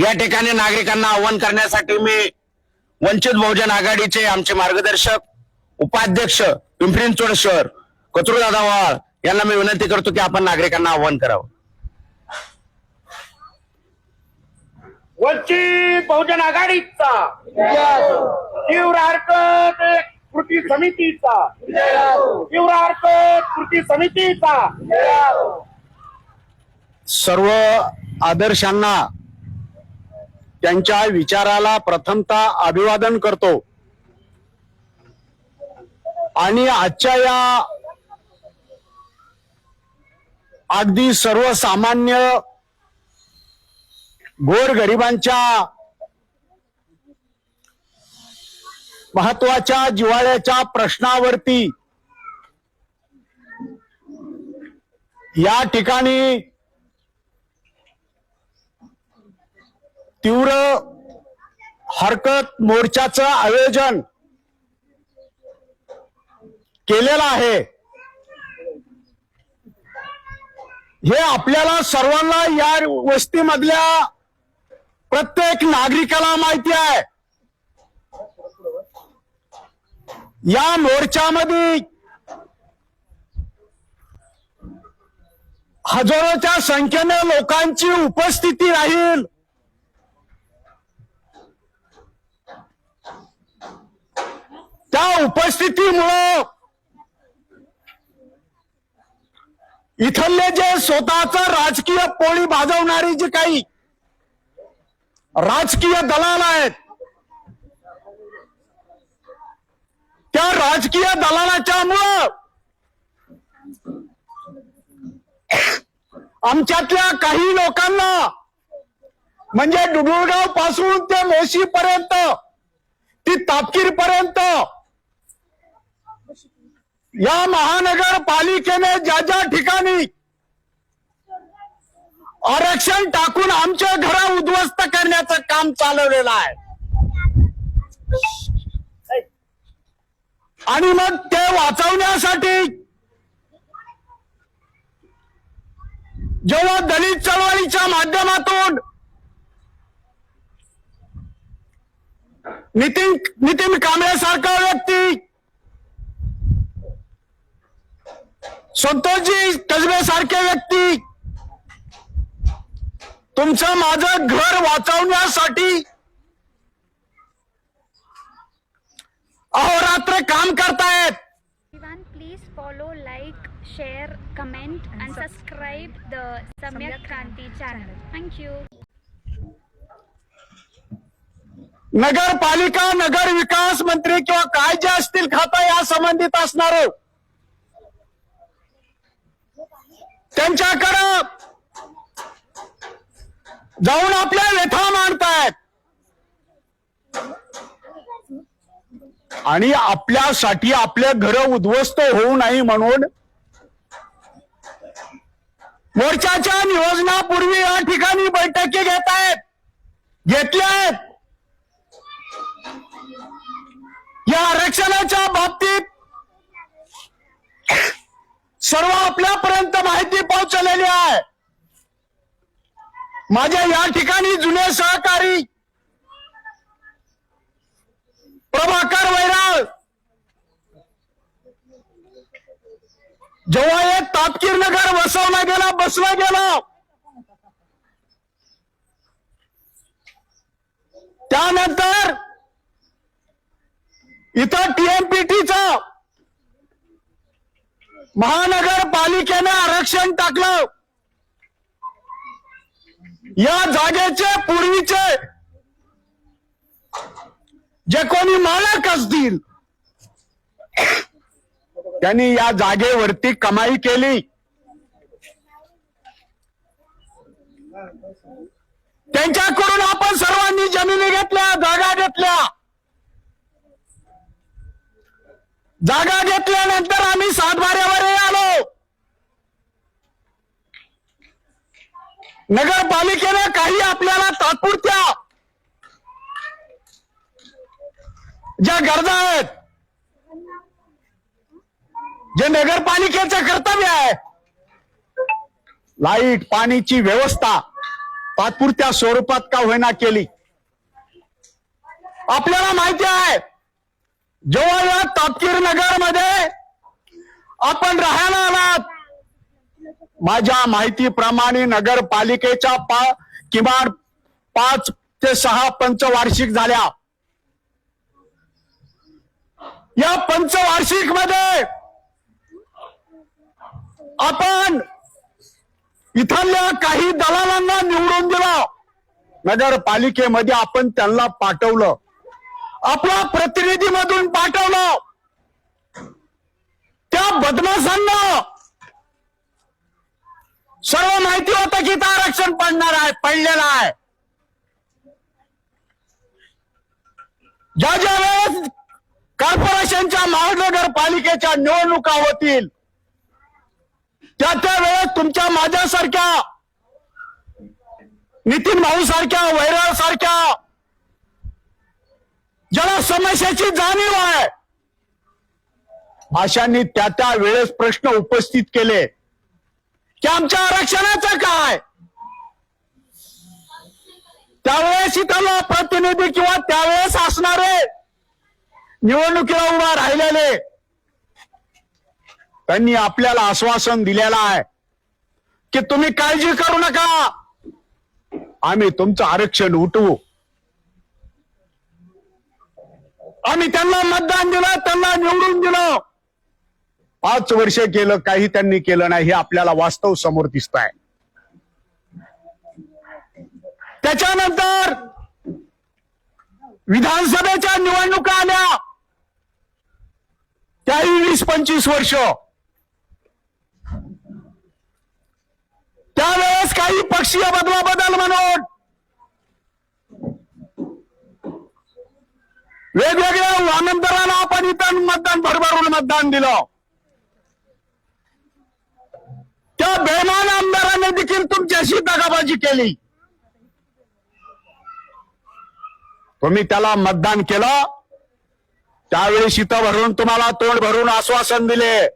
या ठिकाणी नागरिकांना आव्हान करण्यासाठी मी वंचित बहुजन आघाडीचे आमचे मार्गदर्शक उपाध्यक्ष पिंपरी चिंचवड शहर कचरूदादा वाळ यांना मी विनंती करतो की आपण नागरिकांना आव्हान करावं. वंचित बहुजन आघाडीचा तीव्र हरकत कृती समितीचा तीव्र हरकत कृती समितीचा सर्व आदर्शांना त्यांच्या विचाराला प्रथमतः अभिवादन करतो. आणि आजच्या या अगदी सर्वसामान्य गोर गरिबांच्या महत्त्वाच्या जिव्हाळ्याच्या प्रश्नावरती या ठिकाणी तीव्र हरकत मोर्चाचं आयोजन केलेलं आहे. हे आपल्याला सर्वांना या वस्तीमधल्या प्रत्येक नागरिकाला माहिती आहे. या मोर्चामध्ये हजारोच्या संख्येने लोकांची उपस्थिती राहील. त्या उपस्थितीमुळं इथले जे स्वतःच राजकीय पोळी भाजवणारी जी काही राजकीय दलाल आहेत त्या राजकीय दलालाच्या मुळं आमच्यातल्या काही लोकांना म्हणजे डुडुळगावपासून ते मोशी पर्यंत ती तापकीर पर्यंत या महानगरपालिकेने ज्या ज्या ठिकाणी आरक्षण टाकून आमच्या घर उद्ध्वस्त करण्याचं काम चालवलेलं आहे. आणि मग ते वाचवण्यासाठी जेव्हा दलित चळवळीच्या माध्यमातून नितीन नितीन कांबळे सारखा व्यक्ती संतोषजी कजबे सारखे व्यक्ती. तुमचं माझं घर वाचवण्यासाठी अहोरात्र काम करतायत. Please follow like share comment and subscribe the Samyak Kranti channel thank you नगरपालिका नगर विकास मंत्री किंवा काय जे असतील खाता या संबंधित असणार. त्यांच्याकडं जाऊन आपल्या व्यथा मांडतायत. आणि आपल्यासाठी आपल्या घर उद्ध्वस्त होऊ नाही म्हणून मोर्चाच्या नियोजनापूर्वी या ठिकाणी बैठकी घेत आहेत घेतल्या आहेत या आरक्षणाच्या बाबतीत सर्व आपल्यापर्यंत माहिती पोहोचलेली आहे. माझ्या या ठिकाणी जुने सहकारी प्रभाकर वैराळ जेव्हा हे तापकीर नगर बसवलं गेला बसला गेला. त्यानंतर इथं टीएमपीटीच महानगरपालिकेनं आरक्षण टाकलं. या जागेचे पूर्वीचे जे कोणी मालक असतील त्यांनी या जागेवरती कमाई केली. त्यांच्याकडून आपण सर्वांनी जमिनी घेतल्या जागा घेतल्या. जागा घेतल्यानंतर आम्ही सातबाऱ्यावर आलो. नगरपालिकेनं काही आपल्याला तात्पुरत्या ज्या गरजा आहेत जे नगरपालिकेचं कर्तव्य आहे लाइट पाणीची व्यवस्था तात्पुरत्या स्वरूपात का होईना केली? आपल्याला माहिती आहे जेव्हा या तापकीर नगरमध्ये आपण राहायला आलात माझ्या माहितीप्रमाणे नगरपालिकेच्या पा किमान पाच ते सहा पंचवार्षिक झाल्या. या पंचवार्षिकमध्ये आपण इथल्या काही दलालांना निवडून दिलं. नगरपालिकेमध्ये आपण त्यांना पाठवलं. आपला प्रतिनिधी मधून पाठवलं. त्या बदमाशांना. सर्व माहिती होतं की इथं आरक्षण पडणार आहे पडलेलं आहे. ज्या ज्या वेळेस कॉर्पोरेशनच्या महानगरपालिकेच्या निवडणुका होतील त्या त्या वेळेस तुमच्या माझ्यासारख्या नितीन भाऊ सारख्या वैराळ सारख्या ज्याला समस्याची जाणीव आहे. अशांनी त्या त्या वेळेस प्रश्न उपस्थित केले. की आमच्या आरक्षणाचं काय? त्यावेळेस इथला प्रतिनिधी किंवा त्यावेळेस असणारे निवडणुकीला उभा राहिलेले त्यांनी आपल्याला आश्वासन दिलेलं आहे. की तुम्ही काळजी करू नका. आम्ही तुमचं आरक्षण उठवू. आम्ही त्यांना मतदान दिलं त्यांना निवडून दिलं. पाच वर्ष केलं काही त्यांनी केलं नाही हे आपल्याला वास्तव समोर दिसत आहे त्याच्यानंतर विधानसभेच्या निवडणुका आल्या. त्याही वीस पंचवीस वर्ष. त्यावेळेस काही पक्षीय बदला बदल म्हणून वेगवेगळ्या वानंतराला आपण इथं मतदान भरभरून मतदान दिलं. त्या बेमान आमदाराने देखील तुमच्याशी दगाबाजी केली. तुम्ही त्याला मतदान केलं. त्यावेळी शीत भरून तुम्हाला तोंड भरून आश्वासन दिले.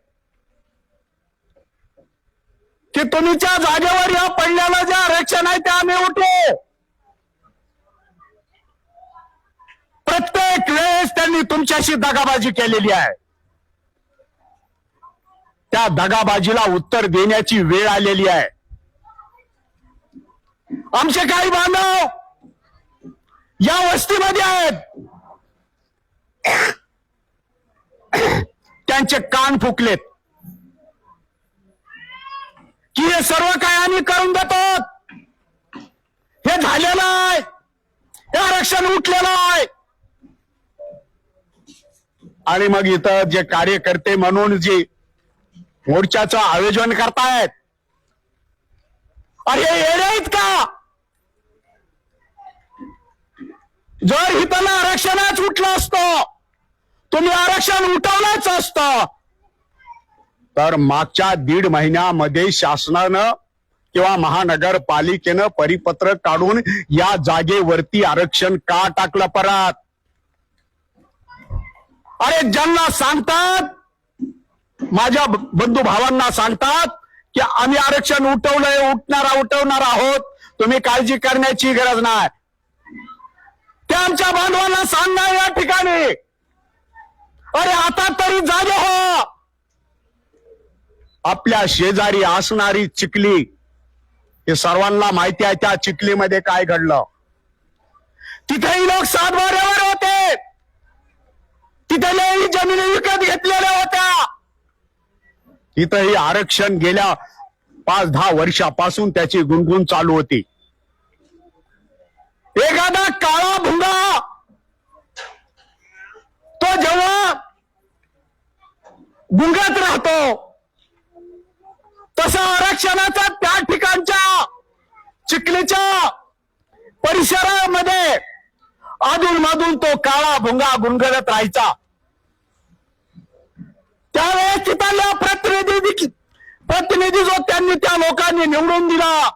की तुम्हीच्या जागेवर या पडल्याला जे आरक्षण आहे ते आम्ही उठू प्रत्येक वेळेस त्यांनी तुमच्याशी दगाबाजी केलेली आहे. त्या दगाबाजीला उत्तर देण्याची वेळ आलेली आहे. आमचे काही बांधव या वस्तीमध्ये आहेत. त्यांचे कान फुकलेत. की हे सर्व काय आम्ही करून देतो हे झालेलं आहे. हे आरक्षण उठलेलं आहे. आणि मग इथं जे कार्यकर्ते म्हणून जे मोर्चाचं आयोजन करतायत. अरे येत आहेत का? जर इथं आरक्षणच उठलं असतं तुम्ही आरक्षण उठवलंच असतं. तर मागच्या दीड महिन्यामध्ये शासनानं किंवा महानगरपालिकेनं परिपत्रक काढून या जागेवरती आरक्षण का टाकलं परत? अरे ज्यांना सांगतात माझ्या बंधू भावांना सांगतात की आम्ही आरक्षण उठवलंय उठणारा उठवणार आहोत. तुम्ही काळजी करण्याची गरज नाही. ते आमच्या बांधवांना सांगणार या ठिकाणी. अरे आता तरी जागे हो. आपल्या शेजारी असणारी चिखली हे सर्वांना माहिती आहे त्या चिखलीमध्ये काय घडलं. तिथेही लोक सातबाऱ्यावर तिथेही जमिनी विकत घेतलेल्या होत्या. तिथंही आरक्षण गेल्या पाच दहा वर्षापासून त्याची गुणगुण चालू होती. एखादा काळा भुंगा तो जेव्हा गुंगात राहतो तसा आरक्षणाचा त्या ठिकाणच्या चिखलीच्या परिसरामध्ये अधून मधून तो काळा भुंगा गुणगडत राहायचा. त्यावेळेस तिथल्या प्रतिनिधी प्रतिनिधी जो त्यांनी त्या लोकांनी निवडून दिला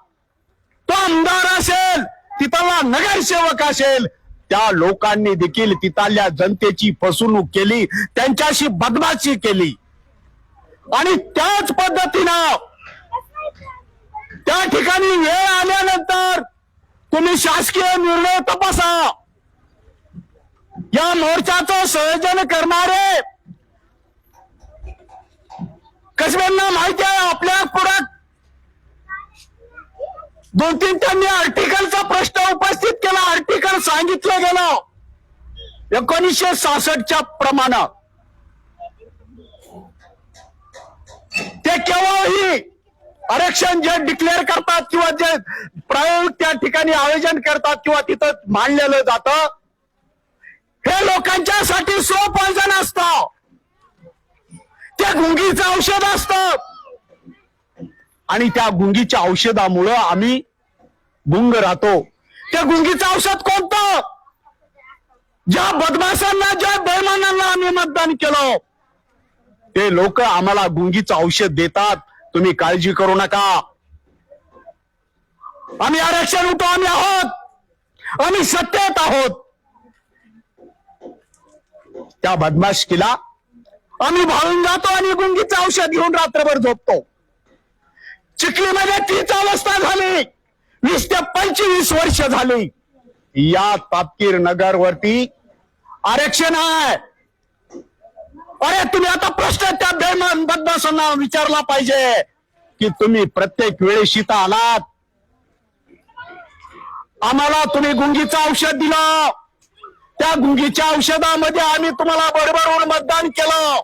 तो आमदार असेल तिथला नगरसेवक असेल त्या लोकांनी देखील तिथल्या जनतेची फसवणूक केली त्यांच्याशी बदमाशी केली. आणि त्याच पद्धतीनं त्या ठिकाणी वेळ आल्यानंतर तुम्ही शासकीय निर्णय तपासा. या मोर्चाचं संयोजन करणारे कसब्यांना माहिती आहे आपल्या पुढे दोन तीन त्यांनी आर्टिकलचा प्रश्न उपस्थित केला. आर्टिकल सांगितलं गेलं. एकोणीसशे सहासष्टच्या प्रमाण. ते केव्हाही आरक्षण जे डिक्लेअर करतात किंवा जे प्रयोग त्या ठिकाणी आयोजन करतात किंवा तिथं मांडलेलं जात हे लोकांच्यासाठी स्लो असतं. त्या गुंगीचं औषध असतं. आणि त्या गुंगीच्या औषधामुळं आम्ही गुंग राहतो. त्या गुंगीचं औषध कोणतं? ज्या बदमाशांना ज्या बैमानांना आम्ही मतदान केलं. ते लोक आम्हाला गुंगीचं औषध देतात. तुम्ही काळजी करू नका. आम्ही आरक्षण उठो आम्ही आहोत. आम्ही सत्तेत आहोत. त्या बदमाशकीला आम्ही भाळून जातो आणि गुंगीचं औषध घेऊन रात्रभर झोपतो. चिखलीमध्ये तीच अवस्था झाली. वीस ते पंचवीस वर्ष झाली. या तापकीर नगर वरती आरक्षण आहे. अरे तुम्ही आता प्रश्न त्या बेमान बदमाशांना विचारला पाहिजे की तुम्ही प्रत्येक वेळेस इथं आलात. आम्हाला तुम्ही गुंगीचं औषध दिलं. त्या गुंगीच्या औषधामध्ये आम्ही तुम्हाला बरोबरून मतदान केलं.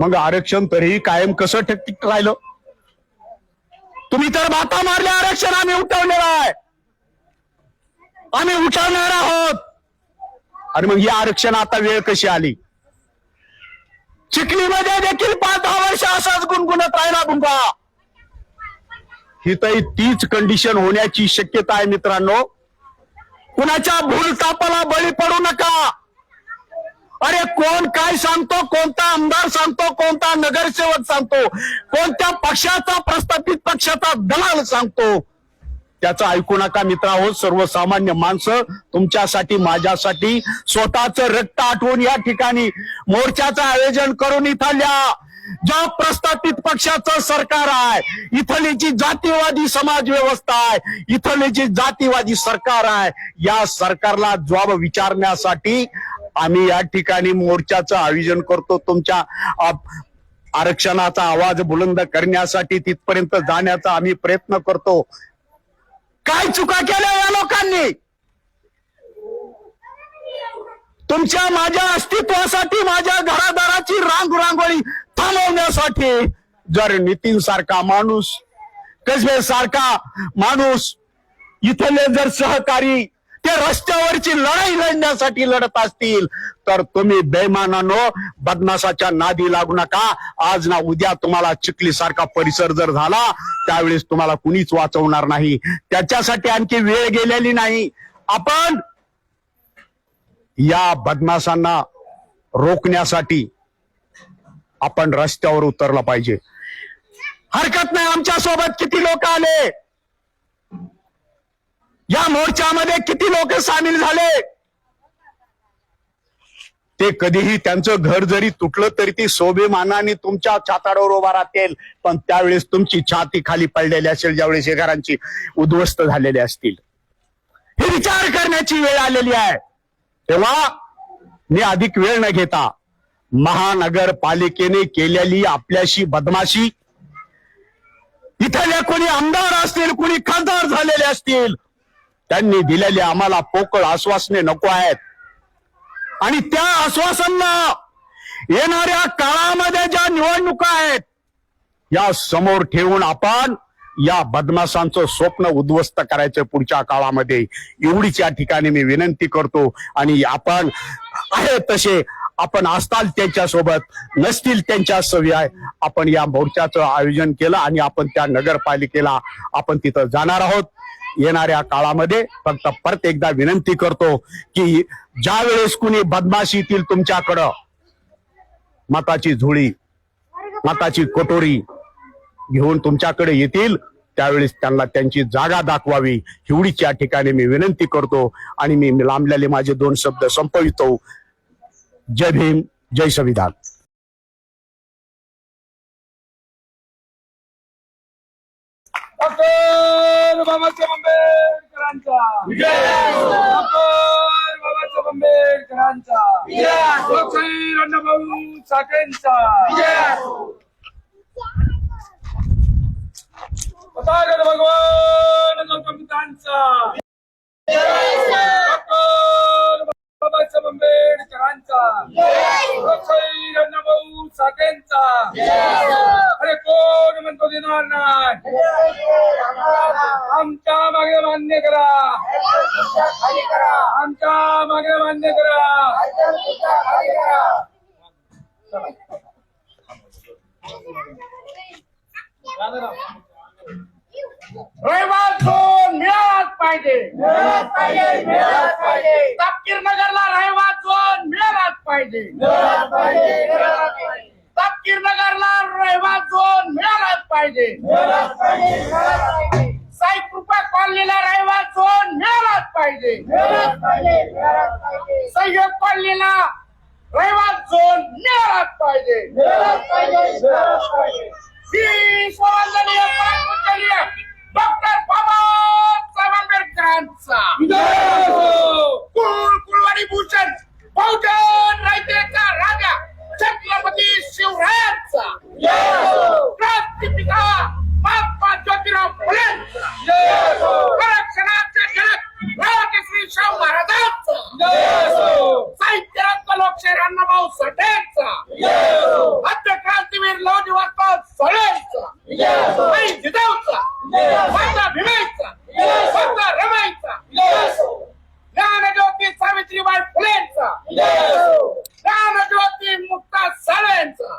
मग आरक्षण तरीही कायम कसं ठकटिक राहिलं? तुम्ही तर बाता मारल्या आरक्षण आम्ही उठवलेलं आहे. आम्ही उठवणार आहोत. आणि मग ही आरक्षण आता वेळ कशी आली? चिखलीमध्ये देखील पाच दहा वर्ष असाच गुणगुणत राहिला भुंगा हिथही तीच कंडिशन होण्याची शक्यता आहे मित्रांनो. कुणाच्या भूलतापाला बळी पडू नका. अरे कोण काय सांगतो कोणता आमदार सांगतो कोणता नगरसेवक सांगतो कोणत्या पक्षाचा प्रस्थापित पक्षाचा दलाल सांगतो? त्याचं ऐकू नका मित्रांनो सर्वसामान्य माणसं तुमच्यासाठी माझ्यासाठी स्वतःच रक्त आठवून या ठिकाणी मोर्चाचं आयोजन करून इथल्या ज्या प्रस्थापित पक्षाचं सरकार आहे इथली जी जातीवादी समाज व्यवस्था आहे इथली जी जातीवादी सरकार आहे या सरकारला जबाब विचारण्यासाठी आम्ही या ठिकाणी मोर्चाचं आयोजन करतो. तुमच्या आरक्षणाचा आवाज बुलंद करण्यासाठी तिथपर्यंत जाण्याचा आम्ही प्रयत्न करतो. काय चुका केल्या या लोकांनी? तुमच्या माझ्या अस्तित्वासाठी माझ्या घरादाराची रांग रांगोळी थांबवण्यासाठी जर नितीन सारखा माणूस कसबे सारखा माणूस इथले जर सहकारी ते रस्त्यावरची लढाई लढण्यासाठी लढत असतील. तर तुम्ही बेमानानो बदमाशाच्या नादी लागू नका. आज ना उद्या तुम्हाला चिखली सारखा परिसर जर झाला त्यावेळेस तुम्हाला कुणीच वाचवणार नाही. त्याच्यासाठी आणखी वेळ गेलेली नाही. आपण या बदमाशांना रोखण्यासाठी आपण रस्त्यावर उतरला पाहिजे. हरकत नाही आमच्यासोबत किती लोक आले? या मोर्चामध्ये किती लोक सामील झाले? ते कधीही त्यांचं घर जरी तुटलं तरी ती शोभेमानाने तुमच्या छाताडावर उभा राहतील. पण त्यावेळेस तुमची छाती खाली पडलेली असेल ज्यावेळेस हे घरांची उद्ध्वस्त झालेली असतील. हे विचार करण्याची वेळ आलेली आहे. तेव्हा मी अधिक वेळ न घेता महानगरपालिकेने केलेली आपल्याशी बदमाशी इथल्या कोणी आमदार असतील कोणी खासदार झालेले असतील त्यांनी दिलेले आम्हाला पोकळ आश्वासने नको आहेत. आणि त्या आश्वासांना येणाऱ्या काळामध्ये ज्या निवडणुका आहेत या समोर ठेवून आपण या बदमाशांचं स्वप्न उद्ध्वस्त करायचं पुढच्या काळामध्ये. एवढीच या ठिकाणी मी विनंती करतो. आणि आपण आहे तसे आपण असताल त्यांच्यासोबत नसतील त्यांच्या सवय आपण या मोर्चाचं आयोजन केलं आणि आपण त्या नगरपालिकेला आपण तिथं जाणार आहोत. येणाऱ्या काळामध्ये फक्त परत एकदा विनंती करतो की ज्या वेळेस कुणी बदमाशी येतील तुमच्याकडं मताची झुळी मताची कटोरी घेऊन तुमच्याकडे येतील त्यावेळेस त्यांना त्यांची जागा दाखवावी. एवढीच या ठिकाणी मी विनंती करतो आणि मी लांबलेले माझे दोन शब्द संपवितो. जय भीम जय संविधान. डॉक्टर बाबासाहेब आंबेडकरांचा. डॉक्टर बाबासाहेब आंबेडकरांचा. लोकशाही अण्णाभाऊ साठेंचा. तथागत भगवान गौतम बुद्धांचा. डॉक्टर बाबासाहेब आंबेडकरांचा. लोकशाही अण्णाभाऊ साठेंचा. अरे कोण म्हणतो देणार नाही? आमच्या मागे मान्य करा. आमच्या मागे मान्य करा. रहिवास झोन मिळालाच पाहिजे तपकीर नगरला रहिवास झोन मिळालाच पाहिजे तपकीर नगरला रहिवास झोन मिळालाच पाहिजे साई कृपा कॉलनीला रहिवास झोन मिळालाच पाहिजे सहयोग कॉलनीला रहिवास झोन मिळालाच पाहिजे विश्ववंदनीय पालकमंत्रीय डॉक्टर बाबासाहेब आंबेडकरांचा कुळ कुळवाडी भूषण बहुजन रायतेचा राजा छत्रपती शिवरायांचा क्रांतिपिता महात्मा ज्योतिराव फुलेंचा आरक्षणाचे जनक राजश्री शाहू महाराजांचा साहित्य रत्न लोकशाही अण्णाभाऊ साठेंचा आद्य क्रांतीवीर लवजी वाजता सळेंचा आई जिजाऊचा माता भीमेचा माता रमाईचा ज्ञानज्योती सावित्रीबाई फुलेंचा ज्ञानज्योती मुक्ता साळेंचा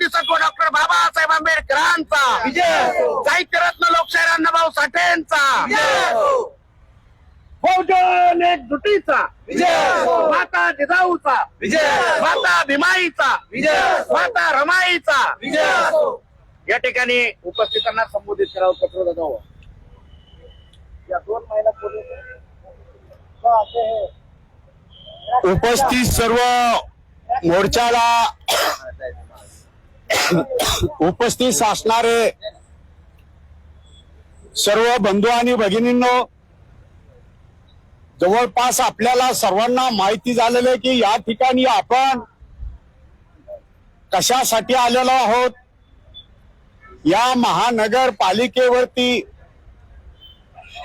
विश्ववंदनीय डॉक्टर बाबासाहेब आंबेडकरांचा. साहित्यरत्न लोकशाही अण्णाभाऊ साठेंचा. बहुजन एकजुटीचा. माता जिजाऊचा. माता भीमाईचा. माता रमाईचा. या ठिकाणी उपस्थितांना संबोधित करावं पत्र दादा या दोन महिला उपस्थित सर्व मोर्चाला उपस्थित असणारे सर्व बंधू आणि भगिनींनो जवळपास आपल्याला सर्वांना माहिती झालेलं आहे की या ठिकाणी आपण कशासाठी आलेलो आहोत? या महानगरपालिकेवरती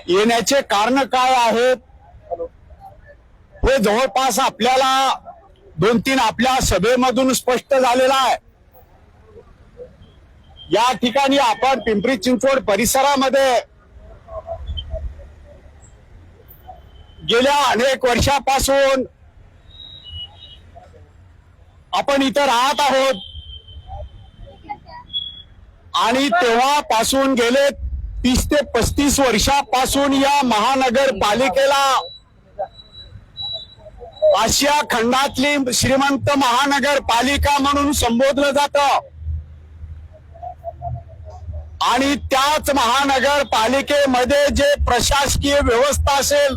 येण्याचे कारण काय आहेत? हे जवळपास आपल्याला दोन तीन आपल्या सभेमधून स्पष्ट झालेलं आहे. या ठिकाणी आपण पिंपरी चिंचवड परिसरामध्ये गेल्या अनेक वर्षापासून आपण इथं राहत आहोत. आणि तेव्हापासून गेले तीस ते पस्तीस वर्षापासून या महानगरपालिकेला आशिया खंडातली श्रीमंत महानगरपालिका म्हणून संबोधलं जात. आणि त्याच महानगरपालिकेमध्ये जे प्रशासकीय व्यवस्था असेल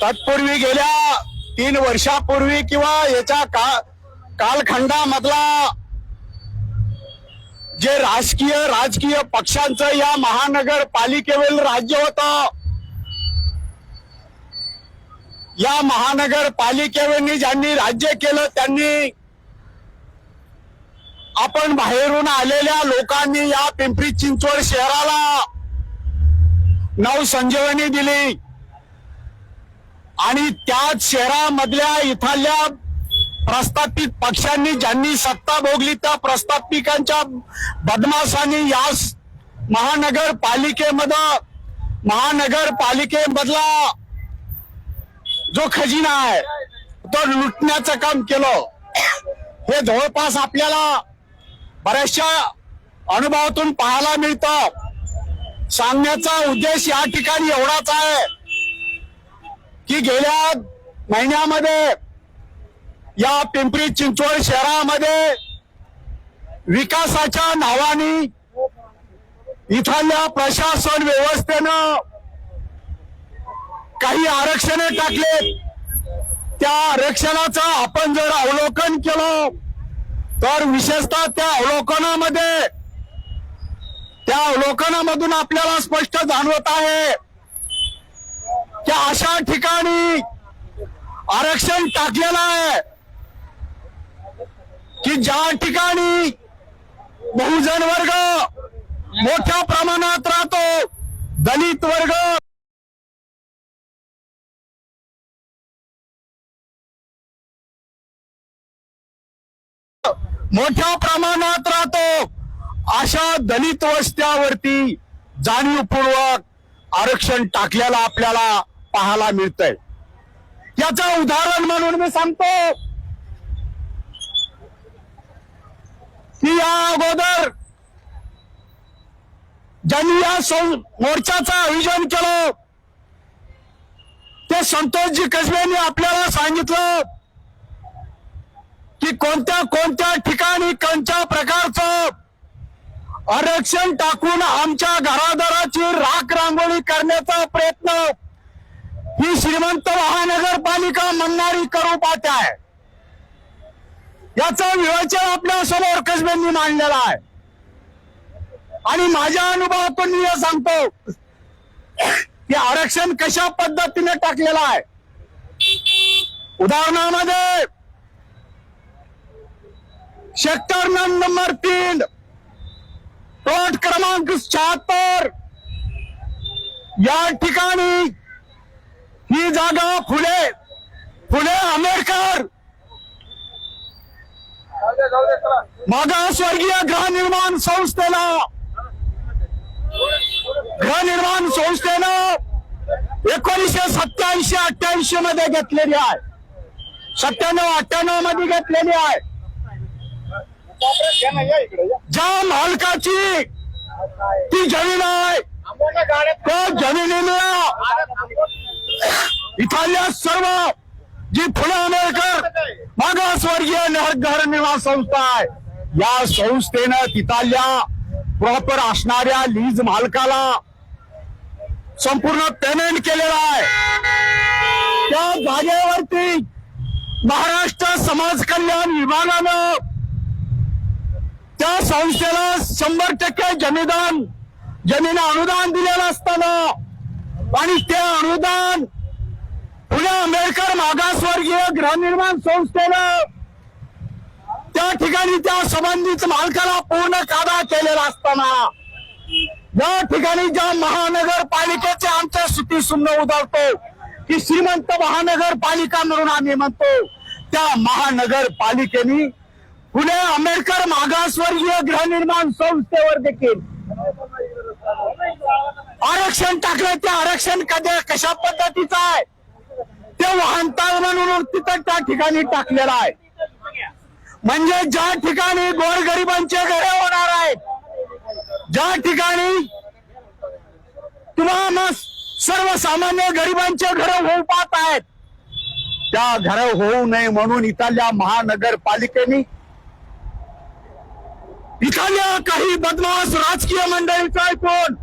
तत्पूर्वी गेल्या तीन वर्षापूर्वी किंवा याच्या का कालखंडामधला जे राजकीय राजकीय पक्षांचं या महानगरपालिकेवरील राज्य होतं या महानगरपालिकेवरनी ज्यांनी राज्य केलं त्यांनी आपण बाहेरून आलेल्या लोकांनी या पिंपरी चिंचवड शहराला नवसंजीवनी दिली. आणि त्याच शहरामधल्या इथल्या प्रस्थापित पक्षांनी ज्यांनी सत्ता भोगली त्या प्रस्थापिकांच्या बदमाशांनी या महानगरपालिकेमध महानगरपालिकेमध्ये महानगरपालिकेमधला जो खजिना आहे तो लुटण्याचं काम केलं. हे जवळपास आपल्याला बऱ्याचशा अनुभवातून पाहायला मिळतं. सांगण्याचा उद्देश या ठिकाणी एवढाच आहे की गेल्या महिन्यामध्ये या पिंपरी चिंचवड शहरामध्ये विकासाच्या नावाने इथल्या प्रशासन व्यवस्थेनं काही आरक्षणे टाकले त्या आरक्षणाचं आपण जर अवलोकन केलं तर विशेषतः त्या अवलोकनामध्ये त्या अवलोकनामधून आपल्याला स्पष्ट जाणवत आहे की अशा ठिकाणी आरक्षण टाकलेलं आहे की ज्या ठिकाणी बहुजन वर्ग मोठ्या प्रमाणात राहतो दलित वर्ग. मोठ्या प्रमाणात राहतो. अशा दलित वस्त्यावरती जाणीवपूर्वक आरक्षण टाकल्याला आपल्याला पाहायला मिळतंय. याचं उदाहरण म्हणून मी सांगतो. की या अगोदर ज्यांनी या सं- मोर्चाचं आयोजन केलं ते संतोषजी कसबेंनी आपल्याला सांगितलं की कोणत्या कोणत्या ठिकाणी कोणत्या प्रकारचं आरक्षण टाकून आमच्या घरादाराची राख रांगोळी करण्याचा प्रयत्न ही श्रीमंत महानगरपालिका म्हणणारी करू पाहते आहे. याचा विवेचन आपल्यासमोर कसबेंनी मांडलेला आहे. आणि माझ्या अनुभवातून मी हे सांगतो की आरक्षण कशा पद्धतीने टाकलेलं आहे. उदाहरणामध्ये सेक्टर नंबर तीन प्लॉट क्रमांक शहात्तर. या ठिकाणी ही जागा फुले फुले आंबेडकर. मागासवर्गीय गृहनिर्माण संस्थेला. गृहनिर्माण संस्थेनं एकोणीसशे सत्याऐंशी अठ्ठ्याऐंशी मध्ये घेतलेली आहे. सत्त्याण्णव अठ्ठ्याण्णवमध्ये घेतलेली आहे. ज्या मालकाची ती जमीन आहे. त्या जमिनीला इथल्या सर्व जी फुले आंबेडकर मागासवर्गीय घर निर्माण संस्था आहे या संस्थेनं तिथल्या प्रॉपर असणाऱ्या लीज मालकाला संपूर्ण पेमेंट केलेला आहे. त्या जागेवरती महाराष्ट्र समाज कल्याण विभागानं त्या संस्थेला शंभर टक्के जमीदान जमीन अनुदान दिलेलं असताना आणि ते अनुदान पुणे आंबेडकर मागासवर्गीय गृहनिर्माण संस्थेनं त्या ठिकाणी त्या संबंधित मालकाला पूर्ण कादा केलेला असताना या ठिकाणी ज्या महानगरपालिकेचे आमच्या सुती सुन्न उदारतो की श्रीमंत महानगरपालिका म्हणून आम्ही म्हणतो त्या महानगरपालिकेने पुणे आंबेडकर मागासवर्गीय गृहनिर्माण संस्थेवर देखील. आरक्षण टाकलं ते आरक्षण कधी कशा पद्धतीचं आहे? ते वाहनतळ म्हणून तिथं त्या ठिकाणी टाकलेलं आहे. म्हणजे ज्या ठिकाणी गोरगरिबांचे घरे होणार आहेत ज्या ठिकाणी तुम्हाला सर्वसामान्य गरिबांचे घरं होऊ पाहत आहेत त्या घरं होऊ नये म्हणून इथल्या महानगरपालिकेने इथल्या काही बदमाश राजकीय मंडळीचा ऐकून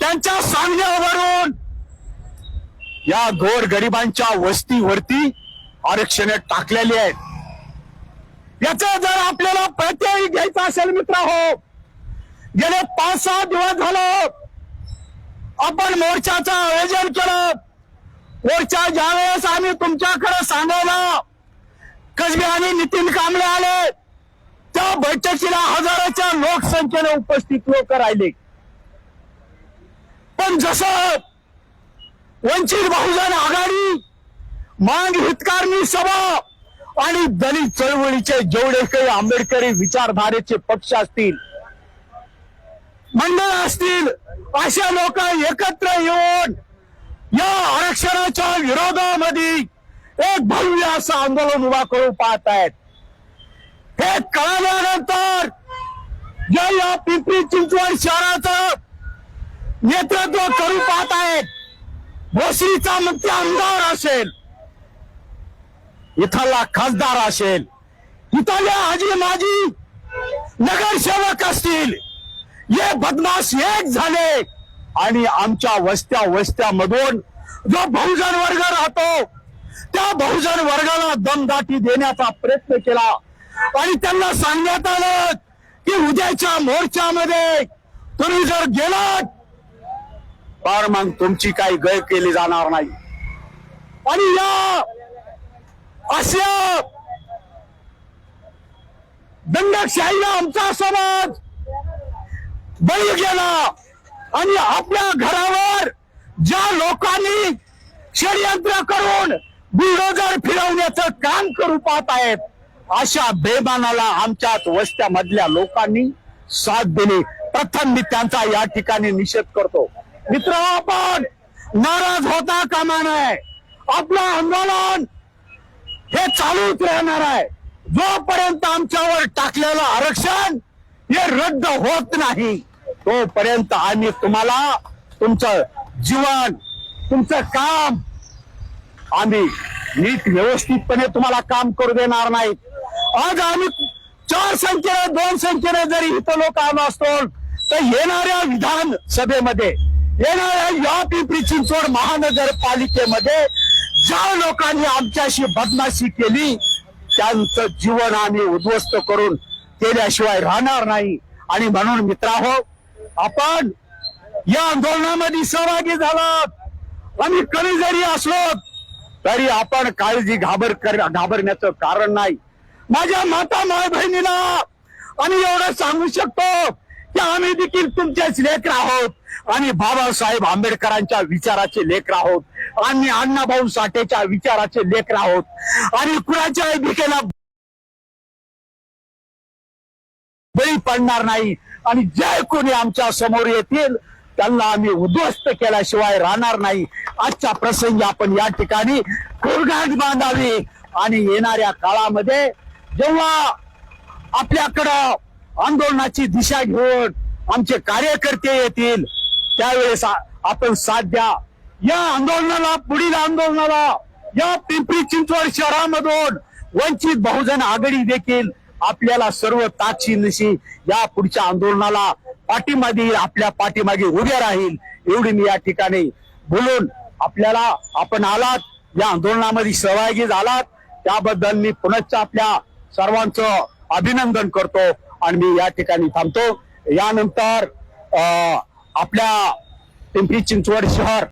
त्यांच्या सांगण्यावरून या गोर गरिबांच्या वस्तीवरती आरक्षण टाकलेली आहेत. याचा जर आपल्याला प्रत्यय घ्यायचा असेल मित्र हो गेले पाच सहा दिवस झालं आपण मोर्चाचं आयोजन केलं. मोर्चा ज्यावेळेस आम्ही तुमच्याकडे सांगायला कसबे आणि नितीन कांबळे आले त्या बैठकीला हजाराच्या लोकसंख्येने उपस्थित लोक राहिले. पण जसं वंचित बहुजन आघाडी मांग हितकारणी सभा आणि दलित चळवळीचे जेवढे काही आंबेडकरी विचारधारेचे पक्ष असतील मंडळ असतील अशा लोक एकत्र येऊन या आरक्षणाच्या विरोधामध्ये एक भव्य असं आंदोलन उभा करू पाहत आहेत हे कळाल्यानंतर जे या पिंपरी चिंचवड शहराचं नेतृत्व करू पाहत आहेत. भोसरीचा मुख्य आमदार असेल इथला खासदार असेल इथले आजी माजी नगरसेवक असतील. हे बदमाश एक झाले आणि आमच्या वस्त्या वस्त्यामधून जो बहुजन वर्ग राहतो त्या बहुजन वर्गाला दमदाटी देण्याचा प्रयत्न केला. आणि त्यांना सांगण्यात आलं की उद्याच्या मोर्चामध्ये तुम्ही जर गेलात तर मग तुमची काही गय केली जाणार नाही. आणि या अशा दंडकशाहीला आमचा समाज बळी गेला. आणि आपल्या घरावर ज्या लोकांनी षडयंत्र करून बुलडोजर फिरवण्याचं काम करू पाहत आहेत अशा बेमानाला आमच्याच वस्त्यामधल्या लोकांनी साथ दिली. प्रथम मी त्यांचा या ठिकाणी निषेध करतो. मित्र आपण नाराज होता कामा नये. आपलं आंदोलन हे चालूच राहणार आहे. जोपर्यंत आमच्यावर टाकलेलं आरक्षण हे रद्द होत नाही तोपर्यंत आम्ही तुम्हाला तुमचं जीवन तुमचं काम आम्ही नीट व्यवस्थितपणे तुम्हाला काम करू देणार नाहीत. आज आम्ही चार संख्येने दोन संख्येने जरी इथं लोक आलो असतो तर येणाऱ्या विधान सभेमध्ये येणाऱ्या या पिंपरी चिंचवड महानगरपालिकेमध्ये ज्या लोकांनी आमच्याशी बदमाशी केली त्यांचं जीवन आम्ही उद्ध्वस्त करून केल्याशिवाय राहणार नाही. आणि म्हणून मित्राहो आपण या आंदोलनामध्ये सहभागी झालात. आम्ही कमी जरी असलो तरी आपण काळजी घाबर कर घाबरण्याचं कारण नाही. माझ्या माता माय बहिणीला आम्ही एवढं सांगू शकतो की आम्ही देखील तुमचेच लेकर आहोत. आणि बाबासाहेब आंबेडकरांच्या विचाराचे लेकर आहोत. आणि अण्णाभाऊ साठेच्या विचाराचे लेकर आहोत. आणि कुणाच्या भीकेला बळी पडणार नाही. आणि जे कोणी आमच्यासमोर येतील त्यांना आम्ही उद्ध्वस्त केल्याशिवाय राहणार नाही. आजच्या प्रसंगी आपण या ठिकाणी कुरघाट बांधावी. आणि येणाऱ्या काळामध्ये जेव्हा आपल्याकडं आंदोलनाची दिशा घेऊन आमचे कार्यकर्ते येतील त्यावेळेस आपण साथ द्या या आंदोलनाला पुढील आंदोलनाला या पिंपरी चिंचवड शहरामधून वंचित बहुजन आघाडी देखील आपल्याला सर्व ताकशीनशी या पुढच्या आंदोलनाला पाठिंबा देईल आपल्या पाठीमागे उभे राहील एवढी मी या ठिकाणी बोलून आपल्याला आपण आलात या आंदोलनामध्ये सहभागी झालात त्याबद्दल मी पुनश्च आपल्या सर्वांचं अभिनंदन करतो आणि मी या ठिकाणी थांबतो. यानंतर अं, आपल्या पिंपरी चिंचवड शहर